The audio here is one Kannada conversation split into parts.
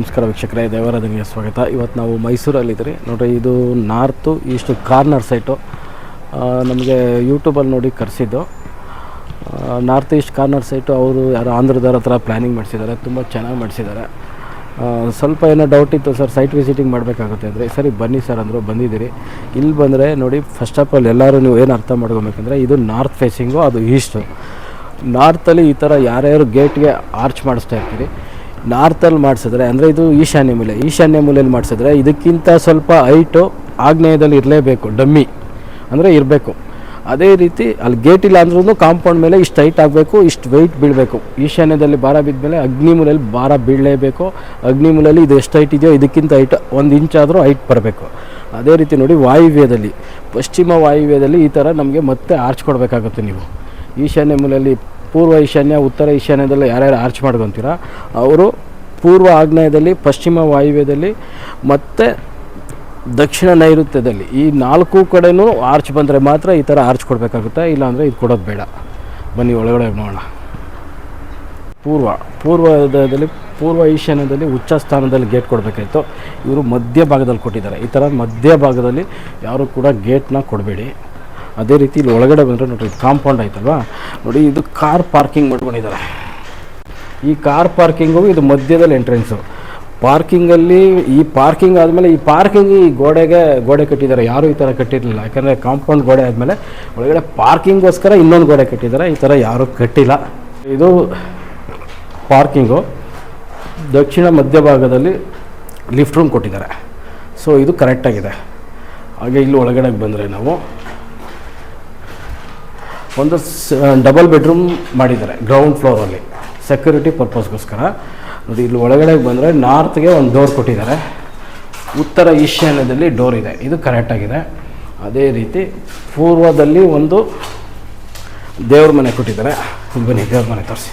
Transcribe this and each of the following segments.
ನಮಸ್ಕಾರ ವೀಕ್ಷಕರೇ, ದೇವರಾಧನಿಗೆ ಸ್ವಾಗತ. ಇವತ್ತು ನಾವು ಮೈಸೂರಲ್ಲಿದ್ದೀರಿ. ನೋಡಿರಿ, ಇದು ನಾರ್ತು ಈಸ್ಟು ಕಾರ್ನರ್ ಸೈಟು. ನಮಗೆ ಯೂಟ್ಯೂಬಲ್ಲಿ ನೋಡಿ ಕರೆಸಿದ್ದು. ನಾರ್ತ್ ಈಸ್ಟ್ ಕಾರ್ನರ್ ಸೈಟು, ಅವರು ಯಾರು ಆಂಧ್ರದವ್ರ ಹತ್ರ ಪ್ಲ್ಯಾನಿಂಗ್ ಮಾಡಿಸಿದ್ದಾರೆ. ತುಂಬ ಚೆನ್ನಾಗಿ ಮಾಡಿಸಿದ್ದಾರೆ. ಸ್ವಲ್ಪ ಏನೋ ಡೌಟ್ ಇತ್ತು ಸರ್ ಸೈಟ್ ವಿಸಿಟಿಂಗ್ ಮಾಡಬೇಕಾಗುತ್ತೆ ಅಂದರೆ. ಸರಿ, ಬನ್ನಿ ಸರ್ ಅಂದರು, ಬಂದಿದ್ದೀರಿ. ಇಲ್ಲಿ ಬಂದರೆ ನೋಡಿ ಫಸ್ಟ್ ಆಫ್ ಆಲ್ ಎಲ್ಲರೂ ನೀವು ಏನು ಅರ್ಥ ಮಾಡ್ಕೊಬೇಕಂದ್ರೆ, ಇದು ನಾರ್ತ್ ಫೇಸಿಂಗು ಅದು ಈಸ್ಟು. ನಾರ್ತಲ್ಲಿ ಈ ಥರ ಯಾರ್ಯಾರು ಗೇಟ್ಗೆ ಆರ್ಚ್ ಮಾಡಿಸ್ತಾ ಇರ್ತೀರಿ ನಾರ್ತಲ್ಲಿ ಮಾಡಿಸಿದ್ರೆ, ಅಂದರೆ ಇದು ಈಶಾನ್ಯ ಮೂಲೆ, ಈಶಾನ್ಯ ಮೂಲೆಯಲ್ಲಿ ಮಾಡಿಸಿದ್ರೆ ಇದಕ್ಕಿಂತ ಸ್ವಲ್ಪ ಹೈಟು ಆಗ್ನೇಯದಲ್ಲಿ ಇರಲೇಬೇಕು, ಡಮ್ಮಿ, ಅಂದರೆ ಇರಬೇಕು. ಅದೇ ರೀತಿ ಅಲ್ಲಿ ಗೇಟ್ ಇಲ್ಲ ಅಂದ್ರೂ ಕಾಂಪೌಂಡ್ ಮೇಲೆ ಇಷ್ಟು ಹೈಟ್ ಆಗಬೇಕು, ಇಷ್ಟು ವೆಯ್ಟ್ ಬೀಳಬೇಕು. ಈಶಾನ್ಯದಲ್ಲಿ ಭಾರ ಬಿದ್ದ ಮೇಲೆ ಅಗ್ನಿ ಮೂಲೆಯಲ್ಲಿ ಭಾರ ಬೀಳಲೇಬೇಕು. ಅಗ್ನಿ ಮೂಲೆಯಲ್ಲಿ ಇದು ಎಷ್ಟು ಹೈಟ್ ಇದೆಯೋ ಇದಕ್ಕಿಂತ ಹೈಟ್ ಒಂದು ಇಂಚ್ ಆದರೂ ಹೈಟ್ ಬರಬೇಕು. ಅದೇ ರೀತಿ ನೋಡಿ ವಾಯುವ್ಯದಲ್ಲಿ, ಪಶ್ಚಿಮ ವಾಯುವ್ಯದಲ್ಲಿ ಈ ಥರ ನಮಗೆ ಮತ್ತೆ ಆರ್ಚ್ ಕೊಡಬೇಕಾಗುತ್ತೆ ನೀವು. ಈಶಾನ್ಯ ಮೂಲೆಯಲ್ಲಿ ಪೂರ್ವ ಈಶಾನ್ಯ, ಉತ್ತರ ಈಶಾನ್ಯದಲ್ಲಿ ಯಾರ್ಯಾರು ಆರ್ಚ್ ಮಾಡ್ಕೊತೀರಾ, ಅವರು ಪೂರ್ವ ಆಗ್ನೇಯದಲ್ಲಿ, ಪಶ್ಚಿಮ ವಾಯುವ್ಯದಲ್ಲಿ, ಮತ್ತು ದಕ್ಷಿಣ ನೈಋತ್ಯದಲ್ಲಿ, ಈ ನಾಲ್ಕು ಕಡೆಯೂ ಆರ್ಚ್ ಬಂದರೆ ಮಾತ್ರ ಈ ಥರ ಆರ್ಚ್ ಕೊಡಬೇಕಾಗುತ್ತೆ, ಇಲ್ಲಾಂದರೆ ಇದು ಕೊಡೋದು ಬೇಡ. ಬನ್ನಿ, ಒಳಗಡೆ ನೋಡೋಣ. ಪೂರ್ವ, ಪೂರ್ವದಲ್ಲಿ, ಪೂರ್ವ ಈಶಾನ್ಯದಲ್ಲಿ ಉಚ್ಚ ಸ್ಥಾನದಲ್ಲಿ ಗೇಟ್ ಕೊಡಬೇಕಾಯ್ತು. ಇವರು ಮಧ್ಯ ಭಾಗದಲ್ಲಿ ಕೊಟ್ಟಿದ್ದಾರೆ. ಈ ಥರ ಮಧ್ಯ ಭಾಗದಲ್ಲಿ ಯಾರು ಕೂಡ ಗೇಟ್ನ ಕೊಡಬೇಡಿ. ಅದೇ ರೀತಿ ಇಲ್ಲಿ ಒಳಗಡೆ ಬಂದರೆ ನೋಡಿರಿ ಕಾಂಪೌಂಡ್ ಆಯ್ತಲ್ವಾ? ನೋಡಿ, ಇದು ಕಾರ್ ಪಾರ್ಕಿಂಗ್ ಮಾಡ್ಕೊಂಡಿದ್ದಾರೆ. ಈ ಕಾರ್ ಪಾರ್ಕಿಂಗು ಇದು ಮಧ್ಯದಲ್ಲಿ ಎಂಟ್ರೆನ್ಸು. ಪಾರ್ಕಿಂಗಲ್ಲಿ ಈ ಪಾರ್ಕಿಂಗ್ ಆದಮೇಲೆ, ಈ ಪಾರ್ಕಿಂಗ್ ಈ ಗೋಡೆಗೆ, ಗೋಡೆ ಕಟ್ಟಿದ್ದಾರೆ. ಯಾರೂ ಈ ಥರ ಕಟ್ಟಿರಲಿಲ್ಲ. ಯಾಕಂದರೆ ಕಾಂಪೌಂಡ್ ಗೋಡೆ ಆದಮೇಲೆ ಒಳಗಡೆ ಪಾರ್ಕಿಂಗೋಸ್ಕರ ಇನ್ನೊಂದು ಗೋಡೆ ಕಟ್ಟಿದ್ದಾರೆ. ಈ ಥರ ಯಾರೂ ಕಟ್ಟಿಲ್ಲ. ಇದು ಪಾರ್ಕಿಂಗು. ದಕ್ಷಿಣ ಮಧ್ಯಭಾಗದಲ್ಲಿ ಲಿಫ್ಟ್ ರೂಮ್ ಕೊಟ್ಟಿದ್ದಾರೆ. ಸೊ, ಇದು ಕರೆಕ್ಟಾಗಿದೆ. ಹಾಗೆ ಇಲ್ಲಿ ಒಳಗಡೆ ಬಂದರೆ ನಾವು ಒಂದು ಡಬಲ್ ಬೆಡ್ರೂಮ್ ಮಾಡಿದ್ದಾರೆ ಗ್ರೌಂಡ್ ಫ್ಲೋರಲ್ಲಿ ಸೆಕ್ಯೂರಿಟಿ ಪರ್ಪಸ್ಗೋಸ್ಕರ ಅದು ಇಲ್ಲಿ ಒಳಗಡೆ ಬಂದರೆ ನಾರ್ತ್ಗೆ ಒಂದು ಡೋರ್ ಕೊಟ್ಟಿದ್ದಾರೆ. ಉತ್ತರ ಈಶಾನ್ಯದಲ್ಲಿ ಡೋರ್ ಇದೆ. ಇದು ಕರೆಕ್ಟಾಗಿದೆ ಅದೇ ರೀತಿ ಪೂರ್ವದಲ್ಲಿ ಒಂದು ದೇವ್ರ ಮನೆ ಕೊಟ್ಟಿದ್ದಾರೆ. ಬನ್ನಿ, ದೇವ್ರ ಮನೆ ತೋರಿಸಿ.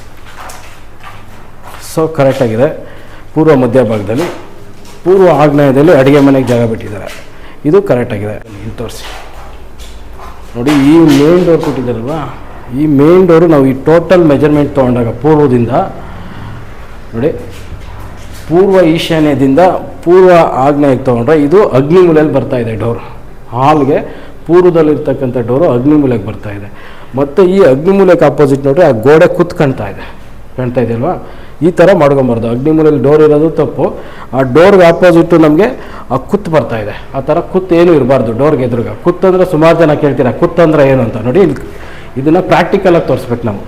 ಸೊ ಕರೆಕ್ಟಾಗಿದೆ ಪೂರ್ವ ಮಧ್ಯಭಾಗದಲ್ಲಿ ಪೂರ್ವ ಆಗ್ನೇಯದಲ್ಲಿ ಅಡುಗೆ ಮನೆಗೆ ಜಾಗ ಬಿಟ್ಟಿದ್ದಾರೆ. ಇದು ಕರೆಕ್ಟಾಗಿದೆ ಇಲ್ಲಿ ತೋರಿಸಿ. ನೋಡಿ, ಈ ಮೇನ್ ಡೋರ್ ಕೊಟ್ಟಿದ್ದಾರಲ್ವಾ? ಈ ಮೇನ್ ಡೋರು ನಾವು ಈ ಟೋಟಲ್ ಮೆಜರ್ಮೆಂಟ್ ತೊಗೊಂಡಾಗ ಪೂರ್ವದಿಂದ, ನೋಡಿ, ಪೂರ್ವ ಈಶಾನ್ಯದಿಂದ ಪೂರ್ವ ಆಗ್ನೇಯಕ್ಕೆ ತೊಗೊಂಡ್ರೆ ಇದು ಅಗ್ನಿಮೂಲೆಯಲ್ಲಿ ಬರ್ತಾ ಇದೆ ಡೋರ್ ಹಾಲ್ಗೆ ಪೂರ್ವದಲ್ಲಿರ್ತಕ್ಕಂಥ ಡೋರು ಅಗ್ನಿಮೂಲೆಗೆ ಬರ್ತಾ ಇದೆ. ಮತ್ತು ಈ ಅಗ್ನಿಮೂಲೆಗೆ ಅಪೋಸಿಟ್ ನೋಡ್ರಿ ಆ ಗೋಡೆ ಕುತ್ಕೊಳ್ತಾ ಇದೆ. ಕಾಣ್ತಾ ಇದೆಯಲ್ವಾ? ಈ ಥರ ಮಾಡ್ಕೊಬಾರ್ದು. ಅಗ್ನಿಮೂಲೆಯಲ್ಲಿ ಡೋರ್ ಇರೋದು ತಪ್ಪು. ಆ ಡೋರ್ಗೆ ಆಪೋಸಿಟ್ಟು ನಮಗೆ ಆ ಕುತ್ತು ಬರ್ತಾ ಇದೆ. ಆ ಥರ ಕುತ್ತು ಏನೂ ಇರಬಾರ್ದು ಡೋರ್ಗೆ ಎದುರುಗ. ಕುತ್ತಂದ್ರೆ ಸುಮಾರು ಜನ ಕೇಳ್ತೀರಾ? ಕುತ್ತಂದ್ರೆ ಏನು ಅಂತ? ನೋಡಿ, ಇಲ್ಲಿ ಇದನ್ನು ಪ್ರಾಕ್ಟಿಕಲಾಗಿ ತೋರಿಸ್ಬೇಕು ನಾವು.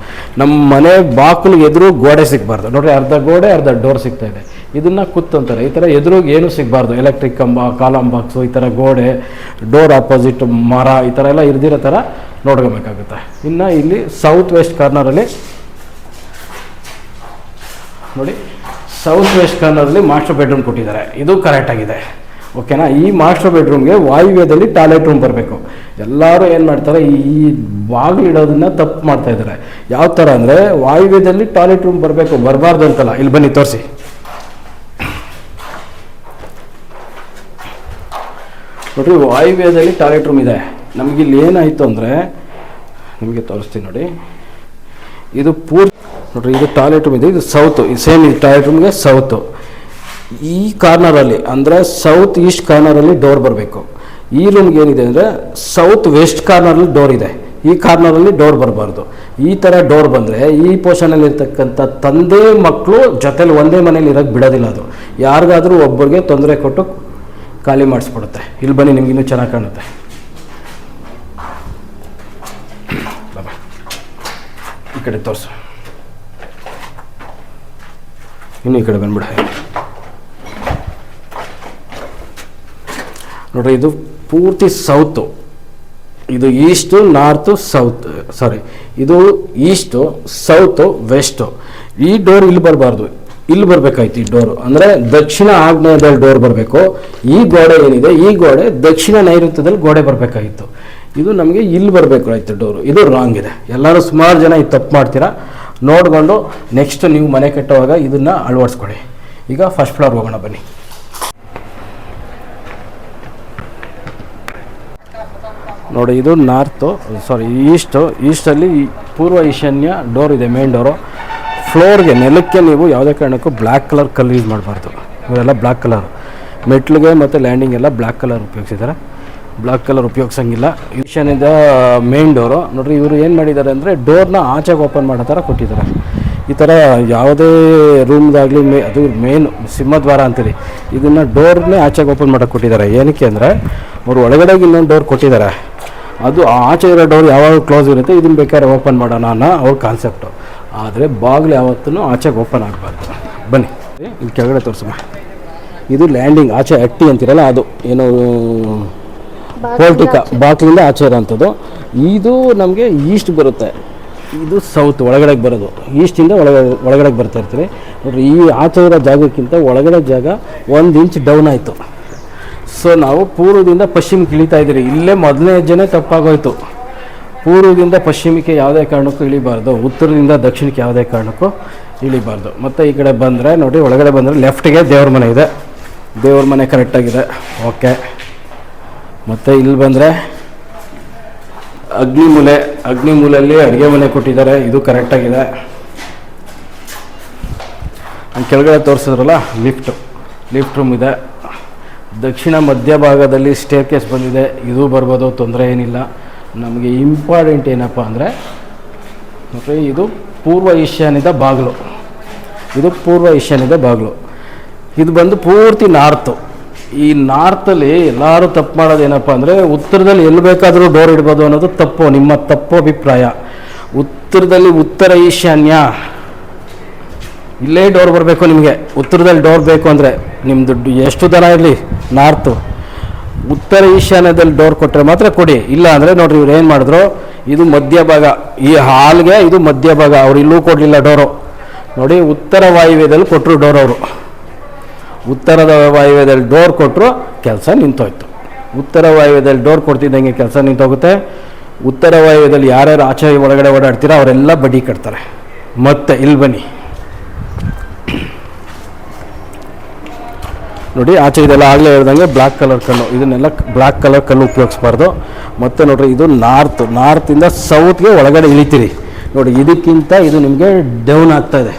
ನಮ್ಮ ಮನೆ ಬಾಗಿಲು ಎದುರು ಗೋಡೆ ಸಿಗಬಾರ್ದು. ನೋಡಿರಿ, ಅರ್ಧ ಗೋಡೆ, ಅರ್ಧ ಡೋರ್ ಸಿಗ್ತಾ ಇದೆ. ಇದನ್ನು ಕುತ್ತು ಅಂತಾರೆ. ಈ ಥರ ಎದುರಿಗೆ ಏನೂ ಸಿಗಬಾರ್ದು. ಎಲೆಕ್ಟ್ರಿಕ್ ಕಂಬ ಕಾಲಮ್ ಬಾಕ್ಸು, ಈ ಥರ ಗೋಡೆ ಡೋರ್ ಆಪೋಸಿಟ್ ಮರ, ಈ ಥರ ಎಲ್ಲ ಇರ್ದಿರೋ ಥರ ನೋಡ್ಕೋಬೇಕಾಗುತ್ತೆ. ಇನ್ನು ಇಲ್ಲಿ ಸೌತ್ ವೆಸ್ಟ್ ಕಾರ್ನರಲ್ಲಿ ನೋಡಿ ಸೌತ್ ವೆಸ್ಟ್ ಮಾಸ್ಟರ್ ಬೆಡ್ರೂಮ್ ಕೊಟ್ಟಿದ್ದಾರೆ. ಇದು ಕರೆಕ್ಟ್ ಆಗಿದೆ. ಓಕೆನಾ ಈ ಮಾಸ್ಟರ್ ಬೆಡ್ರೂಮ್ಗೆ ವಾಯುವ್ಯದಲ್ಲಿ ಟಾಯ್ಲೆಟ್ ರೂಮ್ ಬರಬೇಕು. ಎಲ್ಲರೂ ಏನು ಮಾಡ್ತಾರೆ, ಈ ಬಾಗಿಲಿಡೋದನ್ನ ತಪ್ಪು ಮಾಡ್ತಾ ಇದ್ದಾರೆ. ಯಾವ ಥರ ಅಂದರೆ, ವಾಯುವ್ಯದಲ್ಲಿ ಟಾಯ್ಲೆಟ್ ರೂಮ್ ಬರಬೇಕು, ಬರಬಾರ್ದು ಅಂತಲ್ಲ. ಇಲ್ಲಿ ಬನ್ನಿ, ತೋರಿಸಿ. ನೋಡ್ರಿ, ವಾಯುವ್ಯದಲ್ಲಿ ಟಾಯ್ಲೆಟ್ ರೂಮ್ ಇದೆ. ನಮಗಿಲ್ಲಿ ಏನಾಯಿತು ಅಂದರೆ, ನಿಮಗೆ ತೋರಿಸ್ತೀನಿ ನೋಡಿ. ಇದು ಪೂರ್ತಿ ನೋಡ್ರಿ, ಇದು ಟಾಯ್ಲೆಟ್ ರೂಮ್ ಇದೆ, ಇದು ಸೌತು. ಸೇಮ್ ಇದು ಟಾಯ್ಲೆಟ್ ರೂಮ್ಗೆ ಸೌತು. ಈ ಕಾರ್ನರಲ್ಲಿ, ಅಂದರೆ ಸೌತ್ ಈಸ್ಟ್ ಕಾರ್ನರಲ್ಲಿ ಡೋರ್ ಬರಬೇಕು. ಈ ರೂಮ್ಗೆ ಏನಿದೆ ಅಂದರೆ ಸೌತ್ ವೆಸ್ಟ್ ಕಾರ್ನರಲ್ಲಿ ಡೋರ್ ಇದೆ. ಈ ಕಾರ್ನರಲ್ಲಿ ಡೋರ್ ಬರಬಾರ್ದು. ಈ ಥರ ಡೋರ್ ಬಂದರೆ ಈ ಪೋರ್ಷನಲ್ಲಿ ಇರ್ತಕ್ಕಂಥ ತಂದೆ ಮಕ್ಕಳು ಜೊತೆಲಿ ಒಂದೇ ಮನೇಲಿ ಇರೋಕ್ಕೆ ಬಿಡೋದಿಲ್ಲ ಅದು. ಯಾರಿಗಾದರೂ ಒಬ್ಬರಿಗೆ ತೊಂದರೆ ಕೊಟ್ಟು ಖಾಲಿ ಮಾಡಿಸ್ಬಿಡುತ್ತೆ. ಇಲ್ಲಿ ಬನ್ನಿ ನಿಮಗಿನ್ನೂ ಚೆನ್ನಾಗಿ ಕಾಣುತ್ತೆ. ಈ ಕಡೆ ತೋರಿಸು. ಇನ್ನು ಈ ಕಡೆ ಬಂದ್ಬಿಡ. ನೋಡ್ರಿ, ಇದು ಪೂರ್ತಿ ಸೌತು. ಇದು ಈಸ್ಟು, ನಾರ್ತು, ಸೌತ್ ಸಾರಿ ಇದು ಈಸ್ಟು, ಸೌತು, ವೆಸ್ಟು. ಈ ಡೋರ್ ಇಲ್ಲಿ ಬರಬಾರ್ದು. ಇಲ್ಲಿ ಬರಬೇಕಾಯ್ತು ಈ ಡೋರು. ಅಂದರೆ ದಕ್ಷಿಣ ಆಗ್ನೇಯದಲ್ಲಿ ಡೋರ್ ಬರಬೇಕು. ಈ ಗೋಡೆ ಏನಿದೆ? ಈ ಗೋಡೆ ದಕ್ಷಿಣ ನೈಋತ್ಯದಲ್ಲಿ ಗೋಡೆ ಬರಬೇಕಾಗಿತ್ತು ಇದು ನಮಗೆ ಇಲ್ಲಿ ಬರಬೇಕಾಯ್ತು ಡೋರು. ಇದು ರಾಂಗ್ ಇದೆ. ಎಲ್ಲರೂ ಸುಮಾರು ಜನ ಇದು ತಪ್ಪು ಮಾಡ್ತೀರಾ? ನೋಡಿಕೊಂಡು ನೆಕ್ಸ್ಟ್ ನೀವು ಮನೆ ಕಟ್ಟುವಾಗ ಇದನ್ನು ಅಳವಡಿಸ್ಕೊಳ್ಳಿ ಈಗ ಫಸ್ಟ್ ಫ್ಲೋರ್ ಹೋಗೋಣ ಬನ್ನಿ. ನೋಡಿ, ಇದು ನಾರ್ತು ಸಾರಿ ಈಸ್ಟು ಈಸ್ಟಲ್ಲಿ ಪೂರ್ವ ಈಶಾನ್ಯ ಡೋರ್ ಇದೆ ಮೇನ್ ಡೋರು ಫ್ಲೋರ್ಗೆ ನೆಲಕ್ಕೆ ನೀವು ಯಾವುದೇ ಕಾರಣಕ್ಕೂ ಬ್ಲ್ಯಾಕ್ ಕಲರ್ ಕಲ್ಲು ಯೂಸ್ ಮಾಡಬಾರ್ದು. ಇವರೆಲ್ಲ ಬ್ಲ್ಯಾಕ್ ಕಲರ್ ಮೆಟ್ಲಿಗೆ ಮತ್ತು ಲ್ಯಾಂಡಿಂಗ್ ಎಲ್ಲ ಬ್ಲ್ಯಾಕ್ ಕಲರ್ ಉಪಯೋಗಿಸಿದ್ದಾರೆ. ಬ್ಲ್ಯಾಕ್ ಕಲರ್ ಉಪಯೋಗಿಸಂಗಿಲ್ಲ. ಈಶಾನ್ಯದ ಮೇನ್ ಡೋರು ನೋಡ್ರಿ, ಇವರು ಏನು ಮಾಡಿದ್ದಾರೆ ಅಂದರೆ ಡೋರ್ನ ಆಚೆಗೆ ಓಪನ್ ಮಾಡೋ ಥರ ಕೊಟ್ಟಿದ್ದಾರೆ. ಈ ಥರ ಯಾವುದೇ ರೂಮ್ದಾಗಲಿ ಮೇ, ಅದು ಮೇನ್ ಸಿಂಹದ್ವಾರ ಅಂತೀರಿ. ಇದನ್ನು ಡೋರ್ನೇ ಆಚೆಗೆ ಓಪನ್ ಮಾಡೋಕೆ ಕೊಟ್ಟಿದ್ದಾರೆ. ಏನಕ್ಕೆ ಅಂದರೆ, ಅವರು ಒಳಗಡೆಗೆ ಇನ್ನೊಂದು ಡೋರ್ ಕೊಟ್ಟಿದ್ದಾರೆ. ಅದು ಆಚೆ ಇರೋ ಡೋರ್ ಯಾವಾಗ ಕ್ಲೋಸ್ ಇರುತ್ತೆ, ಇದನ್ನು ಬೇಕಾದ್ರೆ ಓಪನ್ ಮಾಡೋಣ ಅನ್ನೋ ಅವ್ರ ಕಾನ್ಸೆಪ್ಟು ಆದರೆ ಬಾಗಿಲು ಯಾವತ್ತೂ ಆಚೆಗೆ ಓಪನ್ ಆಗಬಾರ್ದು. ಬನ್ನಿ. ಇಲ್ಲಿ ಕೆಳಗಡೆ ತೋರಿಸಮ್ಮ. ಇದು ಲ್ಯಾಂಡಿಂಗ್ ಆಚೆ ಅಟ್ಟಿ ಅಂತೀರಲ್ಲ, ಅದು ಏನು ಪೋಲ್ಟಿಕ ಬಾಗಿಲಿಂದ ಆಚೆ ಇರೋಂಥದ್ದು. ಇದು ನಮಗೆ ಈಸ್ಟ್ ಬರುತ್ತೆ. ಇದು ಸೌತ್ ಒಳಗಡೆಗೆ ಬರೋದು. ಈಸ್ಟಿಂದ ಒಳಗಡೆ ಒಳಗಡೆಗೆ ಬರ್ತಾ ಇರ್ತೀವಿ ನೋಡ್ರಿ ಈ ಆಚೆ ಇರೋ ಜಾಗಕ್ಕಿಂತ ಒಳಗಡೆ ಜಾಗ ಒಂದು ಇಂಚ್ ಡೌನ್ ಆಯಿತು. ಸೊ ನಾವು ಪೂರ್ವದಿಂದ ಪಶ್ಚಿಮಕ್ಕೆ ಇಳಿತಾ ಇದ್ದೀರಿ. ಇಲ್ಲೇ ಮೊದಲನೇ ಹೆಜ್ಜೆನೇ ತಪ್ಪಾಗೋಯ್ತು. ಪೂರ್ವದಿಂದ ಪಶ್ಚಿಮಕ್ಕೆ ಯಾವುದೇ ಕಾರಣಕ್ಕೂ ಇಳಿಬಾರ್ದು. ಉತ್ತರದಿಂದ ದಕ್ಷಿಣಕ್ಕೆ ಯಾವುದೇ ಕಾರಣಕ್ಕೂ ಇಳಿಬಾರ್ದು. ಮತ್ತು ಈ ಕಡೆ ಬಂದರೆ ನೋಡಿ ಒಳಗಡೆ ಬಂದರೆ ಲೆಫ್ಟಿಗೆ ದೇವ್ರ ಮನೆ ಇದೆ. ದೇವ್ರ ಮನೆ ಕರೆಕ್ಟಾಗಿದೆ ಓಕೆ ಮತ್ತು ಇಲ್ಲಿ ಬಂದರೆ ಅಗ್ನಿಮೂಲೆ ಅಗ್ನಿಮೂಲೆಯಲ್ಲಿ ಅಡುಗೆ ಮನೆ ಕೊಟ್ಟಿದ್ದಾರೆ. ಇದು ಕರೆಕ್ಟಾಗಿದೆ ಅಲ್ಲಿ ಕೆಳಗಡೆ ತೋರಿಸಿದ್ರಲ್ಲ ಲಿಫ್ಟ್ ಲಿಫ್ಟ್ ರೂಮ್ ಇದೆ. ದಕ್ಷಿಣ ಮಧ್ಯಭಾಗದಲ್ಲಿ ಸ್ಟೇರ್ ಕೇಸ್ ಬಂದಿದೆ. ಇದು ಬರ್ಬೋದು, ತೊಂದರೆ ಏನಿಲ್ಲ. ನಮಗೆ ಇಂಪಾರ್ಟೆಂಟ್ ಏನಪ್ಪ ಅಂದರೆ ಮತ್ತು ಇದು ಪೂರ್ವ ಈಶಾನ್ಯದ ಬಾಗಿಲು. ಇದು ಪೂರ್ವ ಈಶಾನ್ಯದ ಬಾಗಿಲು. ಇದು ಬಂದು ಪೂರ್ತಿ ನಾರ್ತು ಈ ನಾರ್ತಲ್ಲಿ ಎಲ್ಲರೂ ತಪ್ಪು ಮಾಡೋದು ಏನಪ್ಪ ಅಂದರೆ ಉತ್ತರದಲ್ಲಿ ಎಲ್ಲಿ ಬೇಕಾದರೂ ಡೋರ್ ಇಡ್ಬೋದು ಅನ್ನೋದು ತಪ್ಪು, ನಿಮ್ಮ ತಪ್ಪು ಅಭಿಪ್ರಾಯ. ಉತ್ತರದಲ್ಲಿ ಉತ್ತರ ಈಶಾನ್ಯ. ಇಲ್ಲೇ ಡೋರ್ ಬರಬೇಕು ನಿಮಗೆ. ಉತ್ತರದಲ್ಲಿ ಡೋರ್ ಬೇಕು ಅಂದರೆ ನಿಮ್ಮ ದುಡ್ಡು ಎಷ್ಟು ದನ ಇರಲಿ? ನಾರ್ತು. ಉತ್ತರ ಈಶಾನ್ಯದಲ್ಲಿ ಡೋರ್ ಕೊಟ್ಟರೆ ಮಾತ್ರ ಕೊಡಿ. ಇಲ್ಲ ಅಂದರೆ ನೋಡ್ರಿ ಇವ್ರು ಏನು ಮಾಡಿದ್ರು? ಇದು ಮಧ್ಯಭಾಗ ಈ ಹಾಲ್ಗೆ ಇದು ಮಧ್ಯಭಾಗ ಅವ್ರು ಇಲ್ಲೂ ಕೊಡಲಿಲ್ಲ ಡೋರು. ನೋಡಿ ಉತ್ತರ ವಾಯುವ್ಯದಲ್ಲಿ ಕೊಟ್ಟರು ಡೋರ್ ಅವರು. ಉತ್ತರದ ವಾಯುವ್ಯದಲ್ಲಿ ಡೋರ್ ಕೊಟ್ಟರು ಕೆಲಸ ನಿಂತೋಯ್ತು. ಉತ್ತರ ವಾಯುವ್ಯದಲ್ಲಿ ಡೋರ್ ಕೊಡ್ತಿದ್ದಂಗೆ ಕೆಲಸ ನಿಂತೋಗುತ್ತೆ. ಉತ್ತರ ವಾಯುವ್ಯದಲ್ಲಿ ಯಾರ್ಯಾರು ಆಚೆ ಒಳಗಡೆ ಓಡಾಡ್ತೀರೋ ಅವರೆಲ್ಲ ಬಡ್ಡಿ ಕಟ್ತಾರೆ. ಮತ್ತೆ ಇಲ್ಲಿ ಬನ್ನಿ. ನೋಡಿ, ಆಚೆ ಇದೆಲ್ಲ ಆಗಲೇ ಹೇಳ್ದಂಗೆ ಬ್ಲ್ಯಾಕ್ ಕಲರ್ ಕಲ್ಲು. ಇದನ್ನೆಲ್ಲ ಬ್ಲ್ಯಾಕ್ ಕಲರ್ ಕಲ್ಲು ಉಪಯೋಗಿಸ್ಬಾರ್ದು. ಮತ್ತು ನೋಡ್ರಿ, ಇದು ನಾರ್ತ್ ನಾರ್ತಿಂದ ಸೌತ್ಗೆ ಒಳಗಡೆ ಇಳಿತೀರಿ. ನೋಡಿ, ಇದಕ್ಕಿಂತ ಇದು ನಿಮಗೆ ಡೌನ್ ಆಗ್ತಾ ಇದೆ.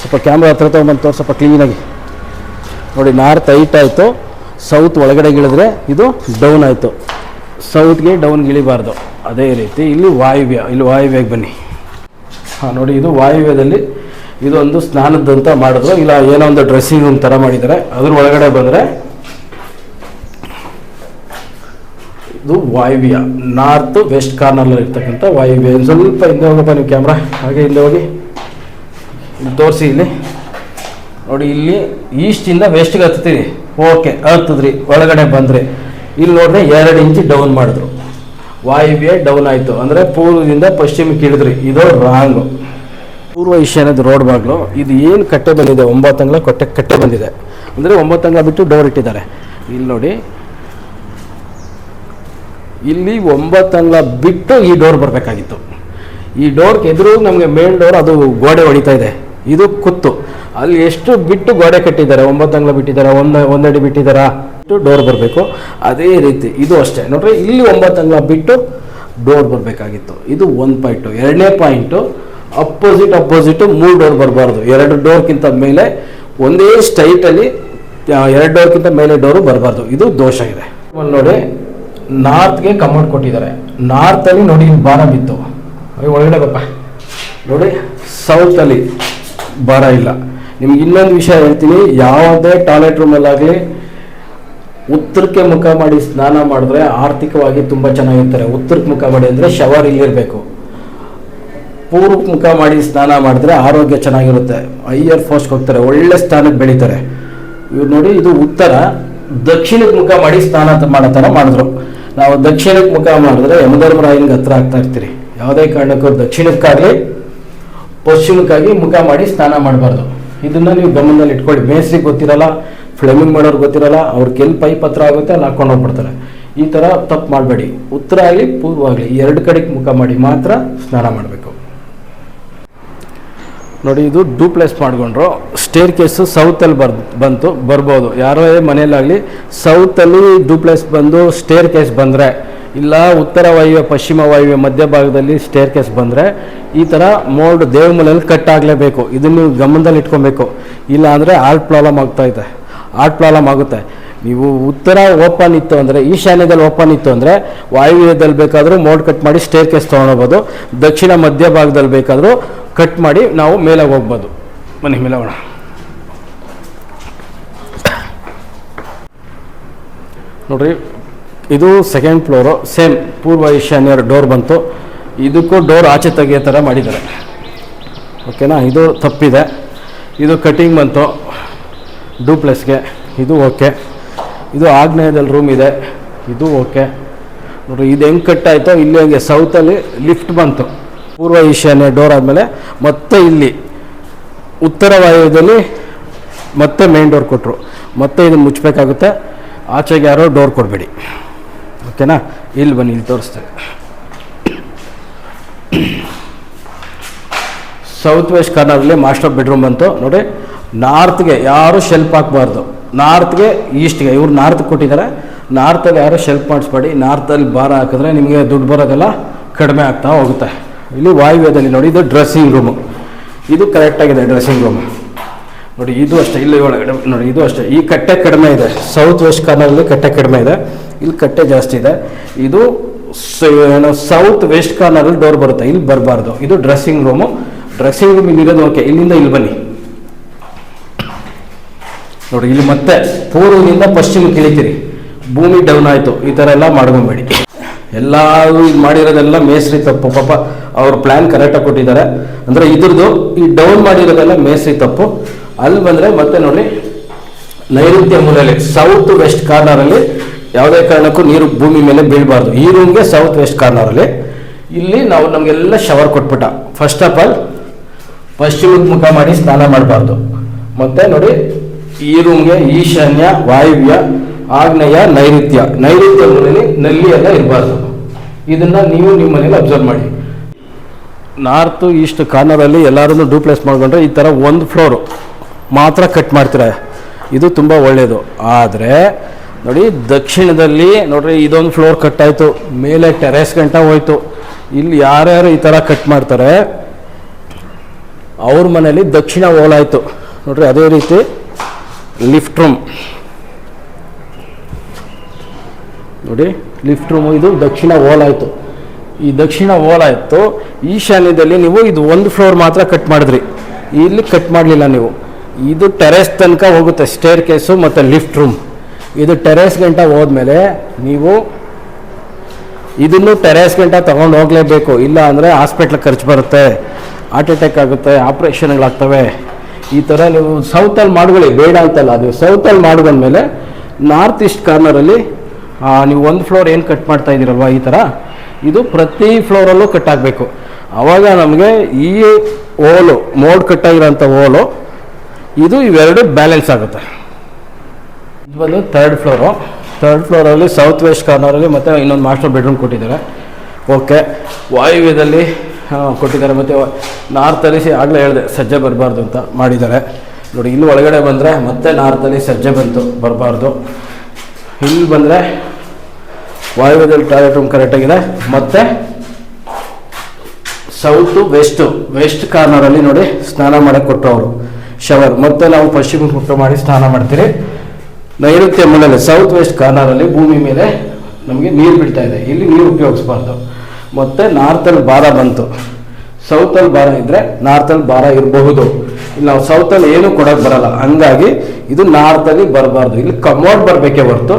ಸ್ವಲ್ಪ ಕ್ಯಾಮ್ರಾ ಹತ್ರ ತೊಗೊಂಬಂದು ತೋರಿಸಪ್ಪ ಕ್ಲೀನಾಗಿ. ನೋಡಿ ನಾರ್ತ್ ಐಟ್ ಆಯಿತು. ಸೌತ್ ಒಳಗಡೆ ಇಳಿದ್ರೆ ಇದು ಡೌನ್ ಆಯಿತು. ಸೌತ್ಗೆ ಡೌನ್ ಇಳಿಬಾರ್ದು ಅದೇ ರೀತಿ ಇಲ್ಲಿ ವಾಯುವ್ಯ, ಇಲ್ಲಿ ವಾಯುವ್ಯಕ್ಕೆ ಬನ್ನಿ. ಹಾಂ, ನೋಡಿ ಇದು ವಾಯುವ್ಯದಲ್ಲಿ ಇದೊಂದು ಸ್ನಾನದಂತ ಮಾಡಿದ್ರು. ಇಲ್ಲ, ಏನೋ ಒಂದು ಡ್ರೆಸ್ಸಿಂಗ್ ರೂಮ್ ಥರ ಮಾಡಿದ್ದಾರೆ. ಅದ್ರ ಒಳಗಡೆ ಬಂದರೆ ಇದು ವಾಯುವ್ಯ. ನಾರ್ತ್ ವೆಸ್ಟ್ ಕಾರ್ನರ್ನಲ್ಲಿ ಇರ್ತಕ್ಕಂಥ ವಾಯುವ್ಯ. ಸ್ವಲ್ಪ ಹಿಂದೆ ಹೋಗಪ್ಪ ನೀವು ಕ್ಯಾಮ್ರಾ ಹಾಗೆ ಹಿಂದೆ ಹೋಗಿ. ತೋರಿಸಿ ಇಲ್ಲಿ. ನೋಡಿ, ಇಲ್ಲಿ ಈಸ್ಟಿಂದ ವೆಸ್ಟ್ಗೆ ಹತ್ತೀರಿ ಓಕೆ ಹತ್ತದ್ರಿ. ಒಳಗಡೆ ಬಂದ್ರಿ. ಇಲ್ಲಿ ನೋಡ್ರಿ, ಎರಡು ಇಂಚ್ ಡೌನ್ ಮಾಡಿದ್ರು. ವಾಯುವ್ಯ ಡೌನ್ ಆಯಿತು. ಅಂದರೆ ಪೂರ್ವದಿಂದ ಪಶ್ಚಿಮಕ್ಕೆ ಇಳಿದ್ರಿ. ಇದು ರಾಂಗು ಪೂರ್ವ ಈಶಾನ್ಯದ ರೋಡ್ ಬಾಗಿಲು. ಇದು ಏನು ಕಟ್ಟೆ ಬಂದಿದೆ? ಒಂಬತ್ತು ಅಂಗ್ಲ ಕೊಟ್ಟೆ ಕಟ್ಟೆ ಬಂದಿದೆ. ಅಂದರೆ ಒಂಬತ್ತು ಅಂಗ್ಲ ಬಿಟ್ಟು ಡೋರ್ ಇಟ್ಟಿದ್ದಾರೆ. ಇಲ್ಲಿ ನೋಡಿ. ಇಲ್ಲಿ ಒಂಬತ್ತು ಅಂಗ್ಲ ಬಿಟ್ಟು ಈ ಡೋರ್ ಬರಬೇಕಾಗಿತ್ತು. ಈ ಡೋರ್ಗೆ ಎದುರು ನಮಗೆ ಮೇನ್ ಡೋರ್ ಅದು ಗೋಡೆ ಹೊಡಿತಾ ಇದೆ. ಇದು ಕುತ್ತು. ಅಲ್ಲಿ ಎಷ್ಟು ಬಿಟ್ಟು ಗೋಡೆ ಕಟ್ಟಿದ್ದಾರೆ? ಒಂಬತ್ತು ಅಂಗ್ಲ ಬಿಟ್ಟಿದ್ದಾರೆ? ಒಂದು, ಒಂದಡಿ ಬಿಟ್ಟಿದ್ದಾರಾ? ಬಿಟ್ಟು ಡೋರ್ ಬರಬೇಕು. ಅದೇ ರೀತಿ ಇದು ಅಷ್ಟೇ. ನೋಡ್ರಿ, ಇಲ್ಲಿ ಒಂಬತ್ತು ಅಂಗ್ಲ ಬಿಟ್ಟು ಡೋರ್ ಬರಬೇಕಾಗಿತ್ತು. ಇದು ಒಂದು ಪಾಯಿಂಟು ಎರಡನೇ ಪಾಯಿಂಟು ಅಪೋಸಿಟ್ ಅಪೋಸಿಟ್ ಮೂರು ಡೋರ್ ಬರಬಾರ್ದು. ಎರಡು ಡೋರ್ಗಿಂತ ಮೇಲೆ, ಒಂದೇ ಸ್ಟೈಟಲ್ಲಿ ಎರಡು ಡೋರ್ಗಿಂತ ಮೇಲೆ ಡೋರು ಬರಬಾರ್ದು. ಇದು ದೋಷ ಇದೆ. ನೋಡಿ ನೋಡಿ ನಾರ್ತ್ಗೆ ಕಮೌಂಟ್ ಕೊಟ್ಟಿದ್ದಾರೆ. ನಾರ್ತಲ್ಲಿ ನೋಡಿ ಬಾರ ಬಿತ್ತು. ಒಳಗಡೆ ಬಪ್ಪ. ನೋಡಿ ಸೌತಲ್ಲಿ ಬಾರ ಇಲ್ಲ. ನಿಮ್ಗೆ ಇನ್ನೊಂದು ವಿಷಯ ಹೇಳ್ತೀನಿ, ಯಾವುದೇ ಟಾಯ್ಲೆಟ್ ರೂಮಲ್ಲಾಗಲಿ ಉತ್ತರಕ್ಕೆ ಮುಖ ಮಾಡಿ ಸ್ನಾನ ಮಾಡಿದ್ರೆ ಆರ್ಥಿಕವಾಗಿ ತುಂಬ ಚೆನ್ನಾಗಿರ್ತಾರೆ. ಉತ್ತರಕ್ಕೆ ಮುಖ ಮಾಡಿ ಅಂದರೆ ಶವರ್ ಇಲ್ಲಿರಬೇಕು. ಪೂರ್ವಕ್ಕೆ ಮುಖ ಮಾಡಿ ಸ್ನಾನ ಮಾಡಿದ್ರೆ ಆರೋಗ್ಯ ಚೆನ್ನಾಗಿರುತ್ತೆ. ಹೈಯರ್ ಫೋಸ್ಟ್ಗೆ ಹೋಗ್ತಾರೆ, ಒಳ್ಳೆ ಸ್ಥಾನಕ್ಕೆ ಬೆಳೀತಾರೆ. ಇವ್ರು ನೋಡಿ, ಇದು ಉತ್ತರ. ದಕ್ಷಿಣಕ್ಕೆ ಮುಖ ಮಾಡಿ ಸ್ನಾನ ಮಾಡೋ ಥರ ಮಾಡಿದ್ರು. ನಾವು ದಕ್ಷಿಣಕ್ಕೆ ಮುಖ ಮಾಡಿದ್ರೆ ಯಮಧರ್ಮರಾಯನಿಗೆ ಹತ್ರ ಆಗ್ತಾ ಇರ್ತೀರಿ. ಯಾವುದೇ ಕಾರಣಕ್ಕೂ ದಕ್ಷಿಣಕ್ಕಾಗಲಿ ಪಶ್ಚಿಮಕ್ಕಾಗಿ ಮುಖ ಮಾಡಿ ಸ್ನಾನ ಮಾಡಬಾರ್ದು. ಇದನ್ನ ನೀವು ಗಮನದಲ್ಲಿ ಇಟ್ಕೊಳ್ಳಿ. ಮೇಸ್ರಿಗೆ ಗೊತ್ತಿರಲ್ಲ, ಫ್ಲೆಮಿಂಗ್ ಮಾಡೋರು ಗೊತ್ತಿರಲ್ಲ ಅವ್ರಿಗೆ ಎಲ್ಲಿ ಪೈಪ್ ಹತ್ರ ಆಗುತ್ತೆ ಅಲ್ಲಿ ಹಾಕೊಂಡು ಹೋಗ್ಬಿಡ್ತಾರೆ. ಈ ಥರ ತಪ್ಪು ಮಾಡಬೇಡಿ. ಉತ್ತರ ಆಗಲಿ, ಪೂರ್ವ ಆಗಲಿ ಎರಡು ಕಡೆಗೆ ಮುಖ ಮಾಡಿ ಮಾತ್ರ ಸ್ನಾನ ಮಾಡಬೇಕು. ನೋಡಿ, ಇದು ಡೂಪ್ಲೆಸ್ ಮಾಡಿಕೊಂಡ್ರು. ಸ್ಟೇರ್ ಕೇಸು ಸೌತಲ್ಲಿ ಬರ್ ಬಂತು, ಬರ್ಬೋದು. ಯಾರೋ ಮನೆಯಲ್ಲಾಗಲಿ ಸೌತಲ್ಲಿ ಡೂಪ್ಲೆಸ್ ಬಂದು ಸ್ಟೇರ್ ಕೇಸ್ ಬಂದರೆ ಇಲ್ಲ, ಉತ್ತರ ವಾಯುವ್ಯ, ಪಶ್ಚಿಮ ವಾಯುವ್ಯ ಮಧ್ಯಭಾಗದಲ್ಲಿ ಸ್ಟೇರ್ ಕೇಸ್ ಬಂದರೆ ಈ ಥರ ಮೋಲ್ಡ್ ದೇವಮೂಲೆಯಲ್ಲಿ ಕಟ್ ಆಗಲೇಬೇಕು. ಇದನ್ನು ಗಮನದಲ್ಲಿ ಇಟ್ಕೊಬೇಕು. ಇಲ್ಲ ಅಂದರೆ ಆರ್ಟ್ ಪ್ರಾಬ್ಲಮ್ ಆಗ್ತಾಯಿದೆ ಆರ್ಟ್ ಪ್ರಾಬ್ಲಮ್ ಆಗುತ್ತೆ. ನೀವು ಉತ್ತರ ಓಪನ್ ಇತ್ತು ಅಂದರೆ, ಈಶಾನ್ಯದಲ್ಲಿ ಓಪನ್ ಇತ್ತು ಅಂದರೆ, ವಾಯುವ್ಯದಲ್ಲಿ ಬೇಕಾದರೂ ಮೋಡ್ ಕಟ್ ಮಾಡಿ ಸ್ಟೇರ್ ಕೇಸ್ ತೊಗೊಳ್ಬೋದು ದಕ್ಷಿಣ ಮಧ್ಯಭಾಗದಲ್ಲಿ ಬೇಕಾದರೂ ಕಟ್ ಮಾಡಿ ನಾವು ಮೇಲೆ ಹೋಗ್ಬೋದು. ಮನೆ ಮೇಲೆ ಹೋಗೋಣ ನೋಡ್ರಿ ಇದು ಸೆಕೆಂಡ್ ಫ್ಲೋರು ಸೇಮ್ ಪೂರ್ವ ಈಶಾನ್ಯ ಡೋರ್ ಬಂತು. ಇದಕ್ಕೂ ಡೋರ್ ಆಚೆ ತೆಗೆಯೋ ಥರ ಮಾಡಿದ್ದಾರೆ. ಓಕೆನಾ ಇದು ತಪ್ಪಿದೆ. ಇದು ಕಟಿಂಗ್ ಬಂತು. ಡೂಪ್ಲೆಸ್ಗೆ ಇದು ಓಕೆ ಇದು ಆಗ್ನೇಯದಲ್ಲಿ ರೂಮ್ ಇದೆ. ಇದು ಓಕೆ ನೋಡಿ ಇದು ಹೆಂಗೆ ಕಟ್ಟಾಯಿತೋ ಇಲ್ಲಿ ಹಂಗೆ ಸೌತಲ್ಲಿ ಲಿಫ್ಟ್ ಬಂತು. ಪೂರ್ವ ಈಶಾನ್ಯ ಡೋರ್ ಆದಮೇಲೆ ಮತ್ತೆ ಇಲ್ಲಿ. ಉತ್ತರ ವಾಯುವ್ಯದಲ್ಲಿ ಮತ್ತೆ ಮೇನ್ ಡೋರ್ ಕೊಟ್ಟರು ಮತ್ತೆ ಇದನ್ನು ಮುಚ್ಚಬೇಕಾಗುತ್ತೆ. ಆಚೆಗೆ ಯಾರೋ ಡೋರ್ ಕೊಡಬೇಡಿ. ಓಕೆನಾ? ಇಲ್ಲಿ ಬನ್ನಿ, ಇಲ್ಲಿ ತೋರಿಸ್ತೇನೆ. ಸೌತ್ ವೆಸ್ಟ್ ಕಾರ್ನರಲ್ಲಿ ಮಾಸ್ಟರ್ ಬೆಡ್ರೂಮ್ ಬಂತು. ನೋಡಿ ನಾರ್ತ್ಗೆ ಯಾರು ಶೆಲ್ಪ್ ಹಾಕ್ಬಾರ್ದು. ನಾರ್ತ್ಗೆ ಈಸ್ಟ್ಗೆ ಇವ್ರು ನಾರ್ತ್ ಕೊಟ್ಟಿದ್ದಾರೆ. ನಾರ್ತಲ್ಲಿ ಯಾರು ಶೆಲ್ಪ್ ಮಾಡಿಸ್ಬೇಡಿ. ನಾರ್ತಲ್ಲಿ ಭಾರ ಹಾಕಿದ್ರೆ ನಿಮಗೆ ದುಡ್ಡು ಬರೋದೆಲ್ಲ ಕಡಿಮೆ ಆಗ್ತಾ ಹೋಗುತ್ತೆ. ಇಲ್ಲಿ ವಾಯುವ್ಯದಲ್ಲಿ ನೋಡಿ, ಇದು ಡ್ರೆಸ್ಸಿಂಗ್ ರೂಮು ಇದು ಕರೆಕ್ಟಾಗಿದೆ ಡ್ರೆಸ್ಸಿಂಗ್ ರೂಮ್ ನೋಡಿ, ಇದು ಅಷ್ಟೇ, ಇಲ್ಲಿ ಒಳಗಡೆ, ನೋಡಿ, ಇದು ಅಷ್ಟೇ. ಈ ಕಟ್ಟೆ ಕಡಿಮೆ ಇದೆ. ಸೌತ್ ವೆಸ್ಟ್ ಕಾರ್ನರಲ್ಲಿ ಕಟ್ಟೆ ಕಡಿಮೆ ಇದೆ. ಇಲ್ಲಿ ಕಟ್ಟೆ ಜಾಸ್ತಿ ಇದೆ. ಇದು ಏನು ಸೌತ್ ವೆಸ್ಟ್ ಕಾರ್ನರಲ್ಲಿ ಡೋರ್ ಬರುತ್ತೆ. ಇಲ್ಲಿ ಬರಬಾರ್ದು. ಇದು ಡ್ರೆಸ್ಸಿಂಗ್ ರೂಮು ಡ್ರೆಸ್ಸಿಂಗ್ ರೂಮ್ ಇಲ್ಲಿ ಇರೋದು ಓಕೆ ಇಲ್ಲಿಂದ ಇಲ್ಲಿ ಬನ್ನಿ. ನೋಡಿ, ಇಲ್ಲಿ ಮತ್ತೆ ಪೂರ್ವದಿಂದ ಪಶ್ಚಿಮಕ್ಕೆ ಇಳಿತೀರಿ ಭೂಮಿ ಡೌನ್ ಆಯಿತು. ಈ ಥರ ಎಲ್ಲ ಮಾಡ್ಕೊಂಬೇಡಿ. ಎಲ್ಲರೂ ಇದು ಮಾಡಿರೋದೆಲ್ಲ ಮೇಸ್ರಿ ತಪ್ಪು. ಪಾಪ, ಅವ್ರ ಪ್ಲ್ಯಾನ್ ಕರೆಕ್ಟಾಗಿ ಕೊಟ್ಟಿದ್ದಾರೆ. ಅಂದರೆ ಇದ್ರದ್ದು ಈ ಡೌನ್ ಮಾಡಿರೋದೆಲ್ಲ ಮೇಸ್ರಿ ತಪ್ಪು. ಅಲ್ಲಿ ಬಂದರೆ ಮತ್ತೆ ನೋಡಿ ನೈಋತ್ಯ ಮೂಲೆಯಲ್ಲಿ ಸೌತ್ ವೆಸ್ಟ್ ಕಾರ್ನರಲ್ಲಿ ಯಾವುದೇ ಕಾರಣಕ್ಕೂ ನೀರು ಭೂಮಿ ಮೇಲೆ ಬೀಳಬಾರ್ದು. ಈ ರೂಮ್ಗೆ ಸೌತ್ ವೆಸ್ಟ್ ಕಾರ್ನರಲ್ಲಿ ಇಲ್ಲಿ ನಾವು ನಮಗೆಲ್ಲ ಶವರ್ ಕೊಟ್ಬಿಟ್ಟ. ಫಸ್ಟ್ ಆಫ್ ಆಲ್ ಪಶ್ಚಿಮದ ಮುಖ ಮಾಡಿ ಸ್ನಾನ ಮಾಡಬಾರ್ದು. ಮತ್ತೆ ನೋಡಿ, ಈ ರೂಮ್ಗೆ ಈಶಾನ್ಯ, ವಾಯುವ್ಯ, ಆಗ್ನೇಯ, ನೈಋತ್ಯ. ನೈಋತ್ಯ ಮೂಲೆಯಲ್ಲಿ ನಲ್ಲಿ ಎಲ್ಲ ಇರಬಾರ್ದು. ಇದನ್ನ ನೀವು ನಿಮ್ಮ ಮನೇಲಿ ಅಬ್ಸರ್ವ್ ಮಾಡಿ ನಾರ್ತ್ ಈಸ್ಟ್ ಕಾರ್ನರಲ್ಲಿ ಎಲ್ಲರನ್ನು ಡೂಪ್ಲೇಸ್ ಮಾಡ್ಕೊಂಡ್ರೆ ಈ ಥರ ಒಂದು ಫ್ಲೋರು ಮಾತ್ರ ಕಟ್ ಮಾಡ್ತೀರ. ಇದು ತುಂಬ ಒಳ್ಳೆಯದು ಆದರೆ ನೋಡಿ, ದಕ್ಷಿಣದಲ್ಲಿ ನೋಡ್ರಿ, ಇದೊಂದು ಫ್ಲೋರ್ ಕಟ್ ಆಯಿತು. ಮೇಲೆ ಟೆರೆಸ್ ಗಂಟ ಹೋಯ್ತು. ಇಲ್ಲಿ ಯಾರ್ಯಾರು ಈ ಥರ ಕಟ್ ಮಾಡ್ತಾರೆ, ಅವ್ರ ಮನೇಲಿ ದಕ್ಷಿಣ ಓಲಾಯಿತು ನೋಡ್ರಿ, ಅದೇ ರೀತಿ ಲಿಫ್ಟ್ ರೂಮ್ ನೋಡಿ ಲಿಫ್ಟ್ ರೂಮು ಇದು ದಕ್ಷಿಣ ಓಲಾಯಿತು ಈ ದಕ್ಷಿಣ ಓಲಾಯಿತು ಈಶಾನ್ಯದಲ್ಲಿ ನೀವು ಇದು ಒಂದು ಫ್ಲೋರ್ ಮಾತ್ರ ಕಟ್ ಮಾಡಿದ್ರಿ. ಇಲ್ಲಿ ಕಟ್ ಮಾಡಲಿಲ್ಲ ನೀವು. ಇದು ಟೆರೆಸ್ ತನಕ ಹೋಗುತ್ತೆ ಸ್ಟೇರ್ ಕೇಸು ಮತ್ತು ಲಿಫ್ಟ್ ರೂಮ್ ಇದು ಟೆರೇಸ್ ಗಂಟ ಹೋದ್ಮೇಲೆ ನೀವು ಇದನ್ನು ಟೆರೇಸ್ ಗಂಟ ತಗೊಂಡು ಹೋಗಲೇಬೇಕು. ಇಲ್ಲ ಅಂದರೆ ಹಾಸ್ಪಿಟ್ಲ್ ಖರ್ಚು ಬರುತ್ತೆ. ಹಾರ್ಟ್ ಅಟ್ಯಾಕ್ ಆಗುತ್ತೆ ಆಪ್ರೇಷನ್ಗಳಾಗ್ತವೆ ಈ ಥರ ನೀವು ಸೌತಲ್ಲಿ ಮಾಡ್ಕೊಳ್ಳಿ. ಬೇಡ ಅಂತಲ್ಲ, ಅದು ಸೌತಲ್ಲಿ ಮಾಡ್ಕೊಂಡ್ಮೇಲೆ ನಾರ್ತ್ ಈಸ್ಟ್ ಕಾರ್ನರಲ್ಲಿ ನೀವು ಒಂದು ಫ್ಲೋರ್ ಏನು ಕಟ್ ಮಾಡ್ತಾ ಇದ್ದೀರಲ್ವ ಈ ಥರ ಇದು ಪ್ರತಿ ಫ್ಲೋರಲ್ಲೂ ಕಟ್ ಆಗಬೇಕು. ಆವಾಗ ನಮಗೆ ಈ ಓಲು ಮೋಡ್ ಕಟ್ಟಾಗಿರೋಂಥ ಓಲು ಇದು ಇವೆರಡು ಬ್ಯಾಲೆನ್ಸ್ ಆಗುತ್ತೆ. ಬಂದು ತರ್ಡ್ ಫ್ಲೋರು ಥರ್ಡ್ ಫ್ಲೋರಲ್ಲಿ ಸೌತ್ ವೆಸ್ಟ್ ಕಾರ್ನರಲ್ಲಿ ಮತ್ತು ಇನ್ನೊಂದು ಮಾಸ್ಟರ್ ಬೆಡ್ರೂಮ್ ಕೊಟ್ಟಿದ್ದಾರೆ. ಓಕೆ ವಾಯುವ್ಯದಲ್ಲಿ ಕೊಟ್ಟಿದ್ದಾರೆ. ಮತ್ತು ನಾರ್ತಲ್ಲಿ ಆಗಲೇ ಹೇಳಿದೆ, ಸಜ್ಜೆ ಬರಬಾರ್ದು ಅಂತ ಮಾಡಿದ್ದಾರೆ. ನೋಡಿ ಇಲ್ಲಿ ಒಳಗಡೆ ಬಂದರೆ ಮತ್ತೆ ನಾರ್ತಲ್ಲಿ ಸಜ್ಜೆ ಬಂತು, ಬರಬಾರ್ದು. ಇಲ್ಲಿ ಬಂದರೆ ವಾಯುವ್ಯದಲ್ಲಿ ಟಾಯ್ಲೆಟ್ ರೂಮ್ ಕರೆಕ್ಟಾಗಿದೆ ಮತ್ತು ಸೌತು ವೆಸ್ಟು ವೆಸ್ಟ್ ಕಾರ್ನರಲ್ಲಿ ನೋಡಿ, ಸ್ನಾನ ಮಾಡಕ್ಕೆ ಕೊಟ್ಟರು ಅವರು ಶವರ್ ಮತ್ತೆ ನಾವು ಪಶ್ಚಿಮ ಮುಖ ಮಾಡಿ ಸ್ನಾನ ಮಾಡ್ತೀರಿ. ನೈಋತ್ಯ ಮಂಡಲ ಸೌತ್ ವೆಸ್ಟ್ ಕಾರ್ನರಲ್ಲಿ ಭೂಮಿ ಮೇಲೆ ನಮಗೆ ನೀರು ಬಿಡ್ತಾ ಇದೆ. ಇಲ್ಲಿ ನೀರು ಉಪಯೋಗಿಸ್ಬಾರ್ದು. ಮತ್ತು ನಾರ್ತಲ್ಲಿ ಭಾರ ಬಂತು. ಸೌತಲ್ಲಿ ಭಾರ ಇದ್ದರೆ ನಾರ್ತಲ್ಲಿ ಭಾರ ಇರಬಹುದು. ಇಲ್ಲಿ ನಾವು ಸೌತಲ್ಲಿ ಏನೂ ಕೊಡೋಕೆ ಬರಲ್ಲ. ಹಂಗಾಗಿ ಇದು ನಾರ್ತಲ್ಲಿ ಬರಬಾರ್ದು. ಇಲ್ಲಿ ಕಮೋಡ್ ಬರಬೇಕೇ ಹೊರತು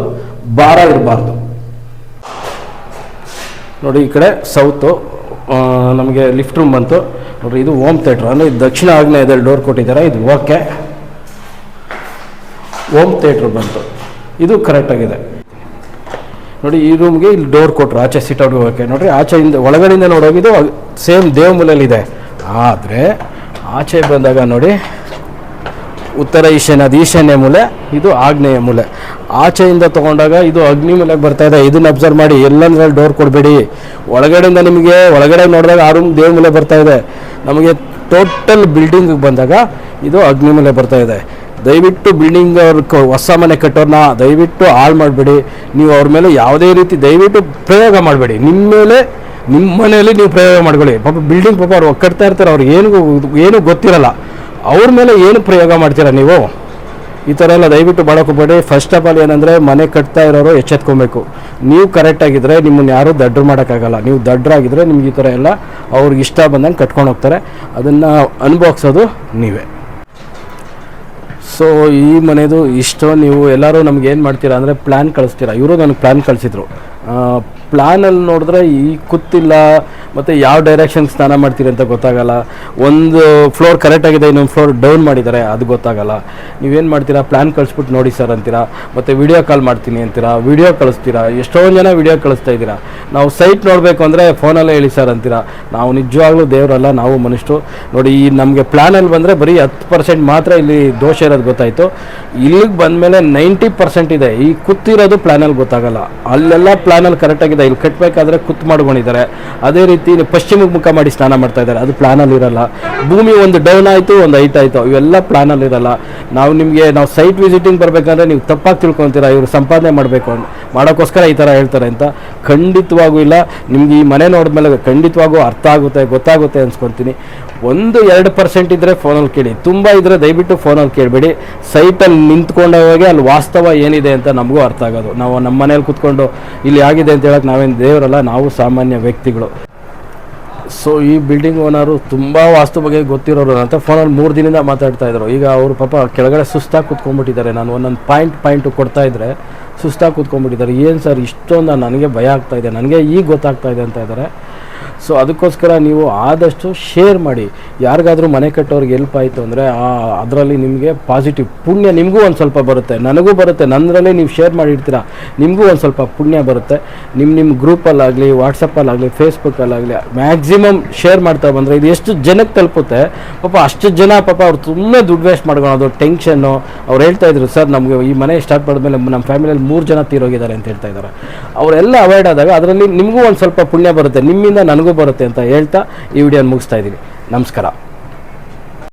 ಭಾರ ಇರಬಾರ್ದು. ನೋಡಿ, ಈ ಕಡೆ ಸೌತು ನಮಗೆ ಲಿಫ್ಟ್ ರೂಮ್ ಬಂತು. ನೋಡ್ರಿ, ಇದು ಹೋಮ್ ಥಿಯೇಟ್ರ್. ಅಂದರೆ ಇದು ದಕ್ಷಿಣ ಆಗ್ನೇಯದಲ್ಲಿ ಡೋರ್ ಕೊಟ್ಟಿದ್ದಾರೆ. ಇದು ಓಕೆ. ಹೋಮ್ ಥಿಯೇಟ್ರ್ ಬಂತು. ಇದು ಕರೆಕ್ಟಾಗಿದೆ ನೋಡಿ, ಈ ರೂಮ್ಗೆ ಇಲ್ಲಿ ಡೋರ್ ಕೊಟ್ಟರು ಆಚೆ ಸಿಟ್ ಔಟ್ ಹೋಗೋಕ್ಕೆ. ನೋಡ್ರಿ ಆಚೆಯಿಂದ ಒಳಗಡೆಯಿಂದ ನೋಡೋಗಿದ್ದು ಸೇಮ್ ದೇವಮೂಲೆಯಲ್ಲಿದೆ ಆದರೆ, ಆಚೆ ಬಂದಾಗ ನೋಡಿ, ಉತ್ತರ ಈಶಾನ್ಯ, ಅದು ಈಶಾನ್ಯ ಮೂಲೆ, ಇದು ಆಗ್ನೇಯ ಮೂಲೆ. ಆಚೆಯಿಂದ ತೊಗೊಂಡಾಗ ಇದು ಅಗ್ನಿ ಮೂಲೆಗೆ ಬರ್ತಾ ಇದೆ. ಇದನ್ನ ಅಬ್ಸರ್ವ್ ಮಾಡಿ ಎಲ್ಲಂದ್ರೆ ಡೋರ್ ಕೊಡಬೇಡಿ. ಒಳಗಡೆಯಿಂದ ನಿಮಗೆ, ಒಳಗಡೆ ನೋಡಿದಾಗ ಆ ರೂಮ್ ದೇವ ಮೂಲೆ ಬರ್ತಾ ಇದೆ. ನಮಗೆ ಟೋಟಲ್ ಬಿಲ್ಡಿಂಗ್ ಬಂದಾಗ ಇದು ಅಗ್ನಿ ಮೂಲೆ ಬರ್ತಾ ಇದೆ. ದಯವಿಟ್ಟು ಬಿಲ್ಡಿಂಗ್ ಅವ್ರ ಹೊಸ ಮನೆ ಕಟ್ಟೋರ್ನ ದಯವಿಟ್ಟು ಹಾಳು ಮಾಡಬೇಡಿ. ನೀವು ಅವ್ರ ಮೇಲೆ ಯಾವುದೇ ರೀತಿ ದಯವಿಟ್ಟು ಪ್ರಯೋಗ ಮಾಡಬೇಡಿ. ನಿಮ್ಮ ಮೇಲೆ ನಿಮ್ಮ ಮನೆಯಲ್ಲಿ ನೀವು ಪ್ರಯೋಗ ಮಾಡ್ಕೊಳ್ಳಿ. ಪಾಪ ಬಿಲ್ಡಿಂಗ್ ಪಾಪ ಅವ್ರು ಕಟ್ತಾ ಇರ್ತಾರೆ, ಅವ್ರಿಗೆ ಏನು ಏನು ಗೊತ್ತಿರಲ್ಲ. ಅವ್ರ ಮೇಲೆ ಏನು ಪ್ರಯೋಗ ಮಾಡ್ತೀರಾ ನೀವು? ಈ ಥರ ಎಲ್ಲ ದಯವಿಟ್ಟು ಮಾಡೋಕೋಬೇಡಿ ಫಸ್ಟ್ ಆಫ್ ಆಲ್ ಏನಂದರೆ, ಮನೆ ಕಟ್ತಾ ಇರೋರು ಎಚ್ಚೆತ್ಕೊಬೇಕು. ನೀವು ಕರೆಕ್ಟಾಗಿದ್ದರೆ ನಿಮ್ಮನ್ನು ಯಾರೂ ದಡ್ರು ಮಾಡೋಕ್ಕಾಗಲ್ಲ. ನೀವು ದಡ್ರಾಗಿದ್ದರೆ ನಿಮ್ಗೆ ಈ ಥರ ಎಲ್ಲ ಅವ್ರಿಗೆ ಇಷ್ಟ ಬಂದಂಗೆ ಕಟ್ಕೊಂಡು ಹೋಗ್ತಾರೆ. ಅದನ್ನು ಅನುಭವಿಸೋದು ನೀವೇ. ಸೊ ಈ ಮನೆಯದು ಇಷ್ಟು ನೀವು ಎಲ್ಲರೂ ನಮ್ಗೆ ಏನು ಮಾಡ್ತೀರಾ ಅಂದರೆ ಪ್ಲ್ಯಾನ್ ಕಳಿಸ್ತೀರಾ? ಇವರು ನನಗೆ ಪ್ಲ್ಯಾನ್ ಕಳಿಸಿದ್ರು. ಪ್ಲ್ಯಾನಲ್ಲಿ ನೋಡಿದ್ರೆ ಈ ಕುತ್ತಿಲ್ಲ ಮತ್ತು ಯಾವ ಡೈರೆಕ್ಷನ್ ಸ್ನಾನ ಮಾಡ್ತೀರಿ ಅಂತ ಗೊತ್ತಾಗಲ್ಲ. ಒಂದು ಫ್ಲೋರ್ ಕರೆಕ್ಟಾಗಿದೆ ಇನ್ನೊಂದು ಫ್ಲೋರ್ ಡೌನ್ ಮಾಡಿದ್ದಾರೆ, ಅದು ಗೊತ್ತಾಗಲ್ಲ. ನೀವೇನು ಮಾಡ್ತೀರಾ? ಪ್ಲ್ಯಾನ್ ಕಳಿಸ್ಬಿಟ್ಟು ನೋಡಿ ಸರ್ ಅಂತೀರಾ? ಮತ್ತು ವಿಡಿಯೋ ಕಾಲ್ ಮಾಡ್ತೀನಿ ಅಂತೀರಾ? ವಿಡಿಯೋ ಕಳಿಸ್ತೀರಾ? ಎಷ್ಟೊಂದು ಜನ ವಿಡಿಯೋ ಕಳಿಸ್ತಾ ಇದ್ದೀರಾ? ನಾವು ಸೈಟ್ ನೋಡಬೇಕು ಅಂದರೆ ಫೋನಲ್ಲೇ ಹೇಳಿ ಸರ್ ಅಂತೀರಾ? ನಾವು ನಿಜವಾಗ್ಲೂ ದೇವರಲ್ಲ, ನಾವು ಮನುಷ್ಯರು. ನೋಡಿ, ಈ ನಮಗೆ ಪ್ಲ್ಯಾನಲ್ಲಿ ಬಂದರೆ ಬರೀ ಹತ್ತು ಪರ್ಸೆಂಟ್ ಮಾತ್ರ ಇಲ್ಲಿ ದೋಷ ಇರೋದು ಗೊತ್ತಾಯಿತು. ಇಲ್ಲಿಗೆ ಬಂದಮೇಲೆ ನೈಂಟಿ ಪರ್ಸೆಂಟ್ ಇದೆ. ಈ ಕುತ್ತಿರೋದು ಪ್ಲ್ಯಾನಲ್ಲಿ ಗೊತ್ತಾಗಲ್ಲ. ಅಲ್ಲೆಲ್ಲ ಪ್ಲ್ಯಾನಲ್ಲಿ ಕರೆಕ್ಟಾಗಿದೆ ಇಲ್ಲಿ ಕಟ್ಟಬೇಕಾದ್ರೆ ಕುತ್ತು ಮಾಡ್ಕೊಂಡಿದ್ದಾರೆ. ಅದೇ ರೀತಿ ಪಶ್ಚಿಮಕ್ಕೆ ಮುಖ ಮಾಡಿ ಸ್ನಾನ ಮಾಡ್ತಾ ಇದ್ದಾರೆ. ಅದು ಪ್ಲ್ಯಾನಲ್ಲಿ ಇರಲ್ಲ. ಭೂಮಿ ಒಂದು ಡೌನ್ ಆಯಿತು, ಒಂದು ಹೈಟ್ ಆಯಿತು. ಇವೆಲ್ಲ ಪ್ಲಾನಲ್ಲಿ ಇರಲ್ಲ. ನಾವು ನಿಮಗೆ, ನಾವು ಸೈಟ್ ವಿಸಿಟಿಂಗ್ ಬರಬೇಕಂದ್ರೆ ನೀವು ತಪ್ಪಾಗಿ ತಿಳ್ಕೊತೀರಾ, ಇವರು ಸಂಪಾದನೆ ಮಾಡಬೇಕು ಮಾಡೋಕ್ಕೋಸ್ಕರ ಈ ಥರ ಹೇಳ್ತಾರೆ ಅಂತ. ಖಂಡಿತವಾಗೂ ಇಲ್ಲ. ನಿಮ್ಗೆ ಈ ಮನೆ ನೋಡಿದ್ಮೇಲೆ ಖಂಡಿತವಾಗೂ ಅರ್ಥ ಆಗುತ್ತೆ, ಗೊತ್ತಾಗುತ್ತೆ ಅನ್ಸ್ಕೊತೀನಿ. ಒಂದು, ಎರಡು ಪರ್ಸೆಂಟ್ ಇದ್ದರೆ ಫೋನಲ್ಲಿ ಕೇಳಿ. ತುಂಬ ಇದ್ದರೆ ದಯವಿಟ್ಟು ಫೋನಲ್ಲಿ ಕೇಳಬೇಡಿ. ಸೈಟಲ್ಲಿ ನಿಂತ್ಕೊಂಡೋಗಿ ಅಲ್ಲಿ ವಾಸ್ತವ ಏನಿದೆ ಅಂತ ನಮಗೂ ಅರ್ಥ ಆಗೋದು. ನಾವು ನಮ್ಮ ಮನೇಲಿ ಕೂತ್ಕೊಂಡು ಇಲ್ಲಿ ಆಗಿದೆ ಅಂತ ಹೇಳಕ್ಕೆ ನಾವೇನು ದೇವರಲ್ಲ, ನಾವು ಸಾಮಾನ್ಯ ವ್ಯಕ್ತಿಗಳು. ಸೊ ಈ ಬಿಲ್ಡಿಂಗ್ ಓನರು ತುಂಬ ವಾಸ್ತು ಬಗ್ಗೆ ಗೊತ್ತಿರೋರು ಅಂತ ಫೋನಲ್ಲಿ ಮೂರು ದಿನದಿಂದ ಮಾತಾಡ್ತಾ ಇದ್ರು. ಈಗ ಅವರು ಪಾಪ ಕೆಳಗಡೆ ಸುಸ್ತಾಗಿ ಕೂತ್ಕೊಂಡ್ಬಿಟ್ಟಿದ್ದಾರೆ. ನಾನು ಒಂದೊಂದು ಪಾಯಿಂಟ್ ಪಾಯಿಂಟು ಕೊಡ್ತಾ ಇದ್ದರೆ ಸುಸ್ತಾಗಿ ಕೂತ್ಕೊಂಡ್ಬಿಟ್ಟಿದ್ದಾರೆ. ಏನು ಸರ್, ಇಷ್ಟೊಂದು ನನಗೆ ಭಯ ಆಗ್ತಾ ಇದೆ. ನನಗೆ ಈಗ ಗೊತ್ತಾಗ್ತಾ ಇದೆ ಅಂತ ಇದ್ದಾರೆ. ಸೊ ಅದಕ್ಕೋಸ್ಕರ ನೀವು ಆದಷ್ಟು ಶೇರ್ ಮಾಡಿ. ಯಾರಿಗಾದ್ರೂ ಮನೆ ಕಟ್ಟೋರಿಗೆ ಹೆಲ್ಪ್ ಆಯಿತು ಅಂದರೆ ಅದರಲ್ಲಿ ನಿಮಗೆ ಪಾಸಿಟಿವ್ ಪುಣ್ಯ ನಿಮಗೂ ಒಂದು ಸ್ವಲ್ಪ ಬರುತ್ತೆ. ನನಗೂ ಬರುತ್ತೆ. ನನ್ನರಲ್ಲೇ ನೀವು ಶೇರ್ ಮಾಡಿರ್ತೀರ? ನಿಮಗೂ ಒಂದು ಸ್ವಲ್ಪ ಪುಣ್ಯ ಬರುತ್ತೆ. ನಿಮ್ಮ ನಿಮ್ಮ ಗ್ರೂಪಲ್ಲಾಗಲಿ ವಾಟ್ಸಪ್ಪಲ್ಲಾಗಲಿ ಫೇಸ್ಬುಕ್ಕಲ್ಲಾಗಲಿ ಮ್ಯಾಕ್ಸಿಮಮ್ ಶೇರ್ ಮಾಡ್ತಾ ಬಂದರೆ ಇದು ಎಷ್ಟು ಜನಕ್ಕೆ ತಲುಪುತ್ತೆ? ಪಾಪ ಅಷ್ಟು ಜನ ಪಾಪ ಅವ್ರು ಸುಮ್ಮನೆ ದುಡ್ಡು ವೇಸ್ಟ್ ಮಾಡ್ಕೊಳೋದು ಟೆನ್ಷನ್ನು ಅವ್ರು ಹೇಳ್ತಾ ಇದ್ರು ಸರ್ ನಮಗೆ ಈ ಮನೆ ಸ್ಟಾರ್ಟ್ ಮಾಡಿದ್ಮೇಲೆ ನಮ್ಮ ಫ್ಯಾಮಿಲಿಯಲ್ಲಿ ಮೂರು ಜನ ತೀರೋಗಿದ್ದಾರೆ ಅಂತ ಹೇಳ್ತಾ ಇದ್ದಾರೆ. ಅವರೆಲ್ಲ ಅವಾಯ್ಡ್ ಆದಾಗ ಅದರಲ್ಲಿ ನಿಮಗೂ ಒಂದು ಸ್ವಲ್ಪ ಪುಣ್ಯ ಬರುತ್ತೆ. ನಿಮ್ಮಿಂದ ನನಗೂ ಬರುತ್ತೆ ಅಂತ ಹೇಳ್ತಾ ಈ ವಿಡಿಯೋನ ಮುಗಿಸ್ತಾ ಇದ್ದೀನಿ ನಮಸ್ಕಾರ